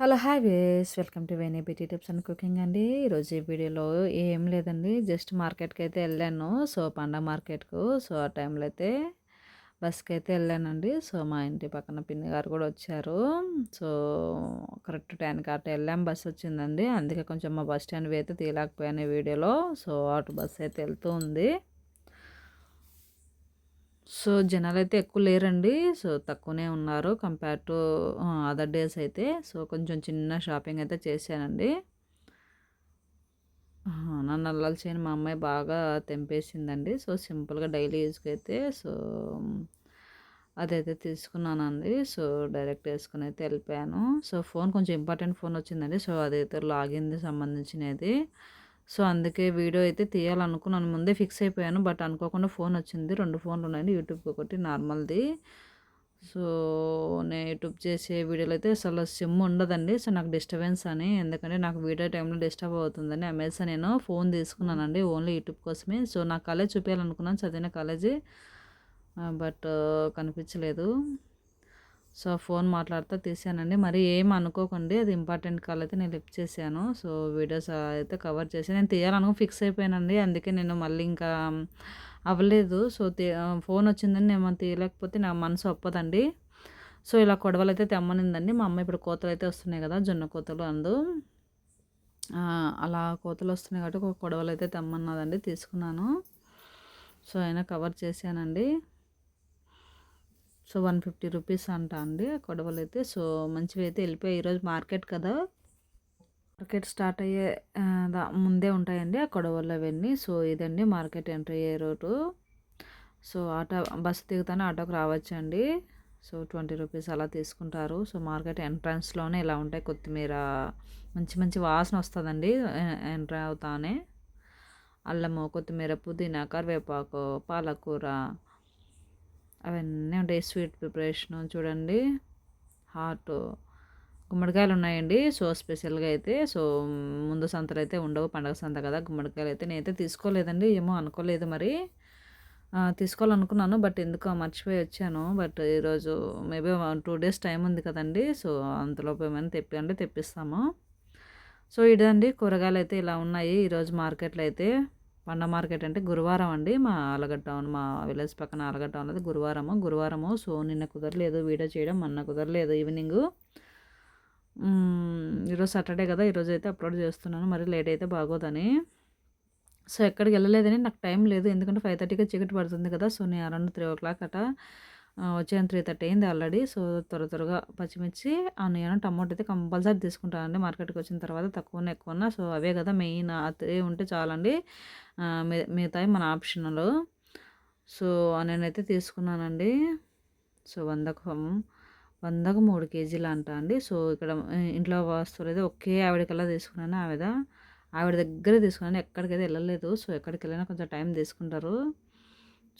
Hello hi ways. Welcome to Veni beauty tips and cooking అండి. ఈరోజు ఈ వీడియోలో ఏం లేదండి. జస్ట్ మార్కెట్కి అయితే వెళ్ళాను. సో పండ మార్కెట్కు. సో ఆ టైంలో అయితే బస్కి అయితే వెళ్ళానండి. సో మా ఇంటి పక్కన పిన్ని గారు కూడా వచ్చారు. సో కరెక్ట్ టైంకి అటు వెళ్ళాం. బస్ వచ్చిందండి. అందుకే కొంచెం మా బస్ స్టాండ్ అయితే తీయలేకపోయాను వీడియోలో. సో అటు బస్ అయితే వెళ్తూ ఉంది. సో జనాలు అయితే ఎక్కువ లేరండి. సో తక్కువనే ఉన్నారు కంపేర్ టు అదర్ డేస్ అయితే. సో కొంచెం చిన్న షాపింగ్ అయితే చేశానండి. నన్ను అల్లాలు చేయని మా అమ్మాయి బాగా తెంపేసిందండి. సో సింపుల్గా డైలీ యూజ్కి అయితే సో అదైతే తీసుకున్నానండి. సో డైరెక్ట్ వేసుకుని అయితే వెళ్ళిపోయాను. సో ఫోన్ కొంచెం ఇంపార్టెంట్ ఫోన్ వచ్చిందండి. సో అదైతే లాగిన్ది సంబంధించినది. సో అందుకే వీడియో అయితే తీయాలనుకున్నాను. ముందే ఫిక్స్ అయిపోయాను. బట్ అనుకోకుండా ఫోన్ వచ్చింది. రెండు ఫోన్లు ఉన్నాయి యూట్యూబ్ ఒకటి నార్మల్ది. సో నేను యూట్యూబ్ చేసే వీడియోలు అయితే అసలు సిమ్ ఉండదండి. సో నాకు డిస్టర్బెన్స్ అని. ఎందుకంటే నాకు వీడియో టైంలో డిస్టర్బ్ అవుతుందని. అమెజాన్ నేను ఫోన్ తీసుకున్నానండి. ఓన్లీ యూట్యూబ్ కోసమే. సో నా కాలేజ్ చూపించాలనుకున్నాను చదివిన కాలేజీ. బట్ కనిపించలేదు. సో ఫోన్ మాట్లాడుతూ తీసానండి. మరి ఏం అనుకోకండి. అది ఇంపార్టెంట్ కాల్ అయితే నేను లిఫ్ట్ చేశాను. సో వీడియోస్ అయితే కవర్ చేసి నేను తీయాలను ఫిక్స్ అయిపోయానండి. అందుకే నేను మళ్ళీ ఇంకా అవ్వలేదు. సో ఫోన్ వచ్చిందని నేను తీయలేకపోతే నా మనసు ఒప్పదండి. సో ఇలా కొడవలు అయితే తెమ్మనిందండి. మా అమ్మ ఇప్పుడు కోతలు అయితే వస్తున్నాయి కదా జొన్న కోతలు అందు. అలా కోతలు వస్తున్నాయి కాబట్టి ఒక కొడవలు అయితే తెమ్మన్నదండి తీసుకున్నాను. సో అయినా కవర్ చేశానండి. సో వన్ ఫిఫ్టీ రూపీస్ అంట అండి కొడవలు అయితే సో మంచివి అయితే వెళ్ళిపోయాయి ఈరోజు మార్కెట్ కదా. మార్కెట్ స్టార్ట్ అయ్యే ముందే ఉంటాయండి ఆ కొడవలు అవన్నీ. సో ఇదండి మార్కెట్ ఎంటర్ అయ్యే రోడ్డు సో ఆటో బస్సు దిగుతానే ఆటోకి రావచ్చండి. సో ట్వంటీ రూపీస్ అలా తీసుకుంటారు. సో మార్కెట్ ఎంట్రన్స్లోనే ఇలా ఉంటాయి కొత్తిమీర. మంచి మంచి వాసన వస్తుందండి ఎంటర్ అవుతానే. అల్లము కొత్తిమీర పుదీనా కరివేపాకు పాలకూర. అవన్నీ ఉంటాయి. స్వీట్ ప్రిపరేషన్ చూడండి. హాట్ గుమ్మడికాయలు ఉన్నాయండి సో స్పెషల్గా అయితే సో ముందు సంతలు అయితే ఉండవు. పండగ సంత కదా గుమ్మడికాయలు అయితే నేనైతే తీసుకోలేదండి. ఏమో అనుకోలేదు మరి. తీసుకోవాలనుకున్నాను బట్ ఎందుకో మర్చిపోయి వచ్చాను. బట్ ఈరోజు మేబీ టూ డేస్ టైం ఉంది కదండి. సో అంతలోపు ఏమైనా తెప్పి అంటే తెప్పిస్తాము. సో ఇదండి. కూరగాయలు అయితే ఇలా ఉన్నాయి ఈరోజు మార్కెట్లో అయితే పండ మార్కెట్ అంటే గురువారం అండి. మా ఆలగడ్డ టౌన్ మా విలేజ్ పక్కన ఆలగడ్డ టౌన్ గురువారము. గురువారము సో నిన్న కుదరలేదు వీడియో చేయడం మొన్న కుదరలేదు ఈవినింగ్. ఈరోజు సాటర్డే కదా ఈరోజు అయితే అప్లోడ్ చేస్తున్నాను మరి లేట్ అయితే బాగోదని. సో ఎక్కడికి వెళ్ళలేదని నాకు టైం లేదు ఎందుకంటే ఫైవ్ థర్టీకి చీకటి పడుతుంది కదా సో నేను అరౌండ్ త్రీ ఓ క్లాక్ అట వచ్చాను త్రీ థర్టీ అయింది ఆల్రెడీ సో త్వర త్వరగా పచ్చిమిర్చి ఆనియన్ టమాటో అయితే కంపల్సరీ తీసుకుంటానండి. మార్కెట్కి వచ్చిన తర్వాత తక్కువనే ఎక్కువన్నా. సో అవే కదా మెయిన్ అదే ఉంటే చాలండి. మిగతాయి మన ఆప్షన్లో. సో నేనైతే తీసుకున్నానండి. సో వందకు వందకు మూడు కేజీలు అంట అండి. సో ఇక్కడ ఇంట్లో వస్తువులు అయితే ఒకే ఆవిడకల్లా తీసుకున్నాను ఆవిడ. ఆవిడ దగ్గర తీసుకున్నాను. ఎక్కడికైతే వెళ్ళలేదు. సో ఎక్కడికి వెళ్ళినా కొంచెం టైం తీసుకుంటారు.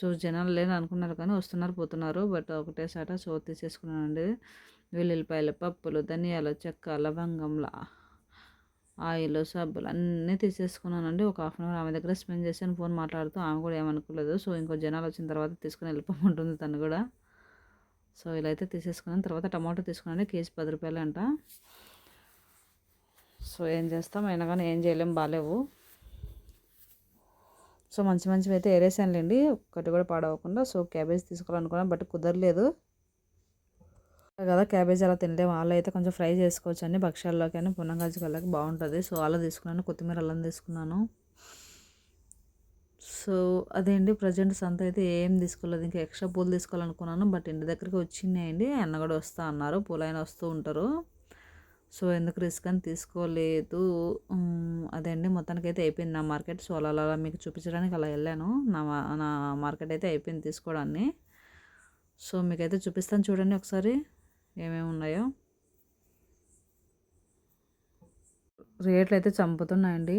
సో జనాలు లేని అనుకున్నారు కానీ వస్తున్నారు పోతున్నారు. బట్ ఒకటేసాట సో తీసేసుకున్నానండి. వెల్లుల్లిపాయలు పప్పులు ధనియాలు చెక్క లవంగంలా ఆయిల్ సబ్బులు అన్నీ తీసేసుకున్నానండి. ఒక హాఫ్ అన్ అవర్ ఆమె దగ్గర స్పెండ్ చేశాను ఫోన్ మాట్లాడుతూ ఆమె కూడా ఏమనుకోలేదు. సో ఇంకో జనాలు వచ్చిన తర్వాత తీసుకుని వెళ్ళిపోమంటుంది తను కూడా. సో ఇలా అయితే తీసేసుకున్నాను. తర్వాత టమాటో తీసుకున్నాను. కేజీ పది రూపాయలు అంట సో ఏం చేస్తాం? అయినా కానీ ఏం చేయలేం బాగాలేవు. సో మంచి మంచివి అయితే ఏరేసానులేండి. ఒక్కటి కూడా పాడవకుండా సో క్యాబేజ్ తీసుకోవాలనుకున్నాను బట్ కుదరలేదు. కదా క్యాబేజ్ అలా తినలేము. వాళ్ళు అయితే కొంచెం ఫ్రై చేసుకోవచ్చు అండి భక్ష్యాల్లోకి అని పున్నగాజు బాగుంటుంది. సో అలా తీసుకున్నాను కొత్తిమీర అల్లం తీసుకున్నాను. సో అదేంటి ప్రజెంట్ సంత అయితే ఏం తీసుకోలేదు. ఇంకా ఎక్స్ట్రా పూలు తీసుకోవాలనుకున్నాను బట్ ఇంటి దగ్గరికి వచ్చినాయండి. అన్న కూడా వస్తా అన్నారు. పూలైన వస్తూ ఉంటారు. సో ఎందుకు రిస్క్ అని తీసుకోలేదు. అదే అండి మొత్తానికి అయితే అయిపోయింది. నా మార్కెట్ సో అలా అలా మీకు చూపించడానికి అలా వెళ్ళాను. నా నా మార్కెట్ అయితే అయిపోయింది తీసుకోవడాన్ని. సో మీకైతే చూపిస్తాను చూడండి ఒకసారి ఏమేమి ఉన్నాయో. రేట్లు అయితే చంపుతున్నాయండి.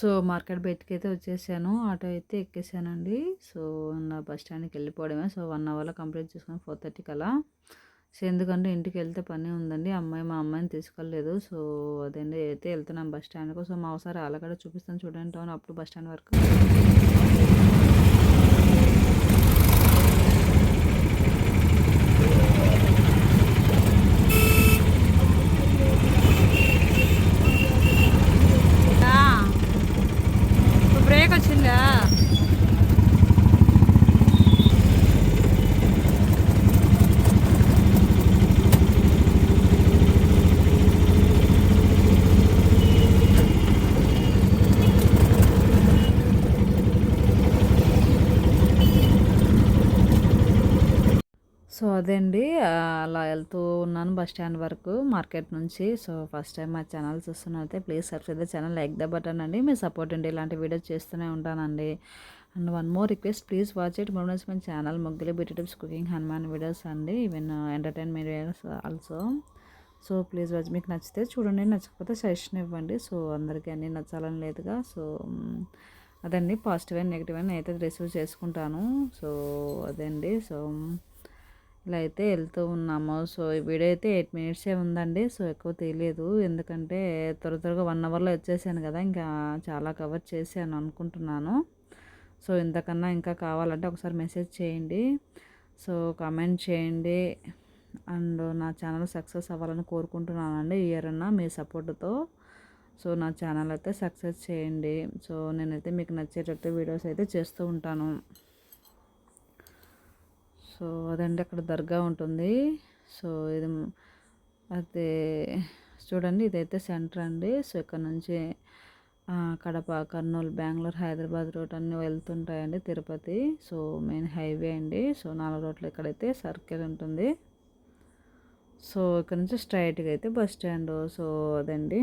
సో మార్కెట్ బయటకి అయితే వచ్చేసాను. ఆటో అయితే ఎక్కేసానండి. సో నా బస్ స్టాండ్కి వెళ్ళిపోవడమే. సో వన్ అవర్లో కంప్లీట్ చేసుకుని ఫోర్ థర్టీకి అలా. సో ఎందుకంటే ఇంటికి వెళ్తే పని ఉందండి. అమ్మాయి మా అమ్మాయిని తీసుకెళ్ళలేదు. సో అదండి అయితే వెళ్తున్నాం బస్ స్టాండ్కు. సో మా ఒకసారి అలాగడ చూపిస్తాను చూడండి టౌన్ అప్పుడు బస్ స్టాండ్ వరకు. బ్రేక్ వచ్చిందా? సో అదే అండి అలా వెళ్తూ ఉన్నాను బస్ స్టాండ్ వరకు మార్కెట్ నుంచి. సో ఫస్ట్ టైం మా channel చూస్తున్నైతే please subscribe the channel like the button అండి. మీ సపోర్ట్ అండి ఇలాంటి వీడియోస్ చేస్తూనే ఉంటానండి. And one more request please watch it. Models my channel ముగ్గులు beauty tips cooking Hanuman videos అండి. Even entertainment videos also. So please watch. మీకు నచ్చితే చూడండి నచ్చకపోతే సజెషన్ ఇవ్వండి. సో అందరికీ అన్నీ నచ్చాలని లేదుగా. సో అదండి. పాజిటివ్ అండ్ నెగిటివ్ అని అయితే రిసీవ్ చేసుకుంటాను. సో అదండి. సో ఇలా అయితే వెళ్తూ ఉన్నాము. సో ఈ వీడియో అయితే ఎయిట్ మినిట్సే ఉందండి. సో ఎక్కువ తెలియదు. ఎందుకంటే త్వర త్వరగా వన్ అవర్లో వచ్చేసాను కదా ఇంకా చాలా కవర్ చేశాను అనుకుంటున్నాను. సో ఇంతకన్నా ఇంకా కావాలంటే ఒకసారి మెసేజ్ చేయండి. సో కామెంట్ చేయండి. అండ్ నా ఛానల్ సక్సెస్ అవ్వాలని కోరుకుంటున్నానండి ఈ ఇయర్ అన్న మీ సపోర్ట్తో. సో నా ఛానల్ అయితే సక్సెస్ చేయండి. సో నేనైతే మీకు నచ్చేటట్టు వీడియోస్ అయితే చేస్తూ ఉంటాను. సో అదండి అక్కడ దర్గా ఉంటుంది. సో ఇది అయితే చూడండి ఇదైతే సెంటర్ అండి. సో ఇక్కడ నుంచి కడప కర్నూలు బెంగళూరు హైదరాబాద్ రోడ్ అన్నీ వెళ్తుంటాయండి తిరుపతి. సో మెయిన్ హైవే అండి. సో నాలుగు రోడ్లు ఇక్కడైతే సర్కిల్ ఉంటుంది. సో ఇక్కడ నుంచి స్ట్రైట్గా అయితే బస్ స్టాండ్. సో అదండి.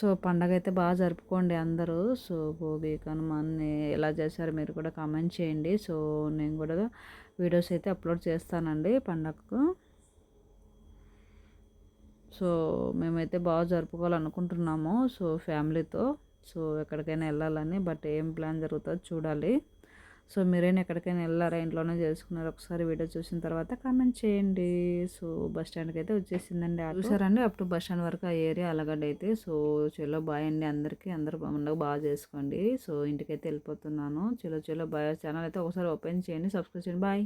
సో పండగ అయితే బాగా జరుపుకోండి అందరూ. సో భోగి కనుమాన్ని ఎలా చేశారు మీరు కూడా కామెంట్ చేయండి. సో నేను కూడా వీడియోస్ అయితే అప్లోడ్ చేస్తానండి పండగకు. సో మేమైతే బాగా జరుపుకోవాలనుకుంటున్నాము. సో ఫ్యామిలీతో సో ఎక్కడికైనా వెళ్ళాలని బట్ ఏం ప్లాన్ జరుగుతుందో చూడాలి. సో మీరైనా ఎక్కడికైనా వెళ్ళారా? ఇంట్లోనే చేసుకున్నారు? ఒకసారి వీడియో చూసిన తర్వాత కామెంట్ చేయండి. సో బస్ స్టాండ్కి అయితే వచ్చేసిందండి చూసారండి? అప్ టు బస్ స్టాండ్ వరకు ఆ ఏరియా అలగడ్డ అయితే. సో చెలో బాయ్ అండి అందరికీ. అందరూ పండుగ బాగా చేసుకోండి. సో ఇంటికైతే వెళ్ళిపోతున్నాను. చెలో చెలో బాయ్. ఛానల్ అయితే ఒకసారి ఓపెన్ చేయండి. సబ్స్క్రైబ్ చేయండి. బాయ్.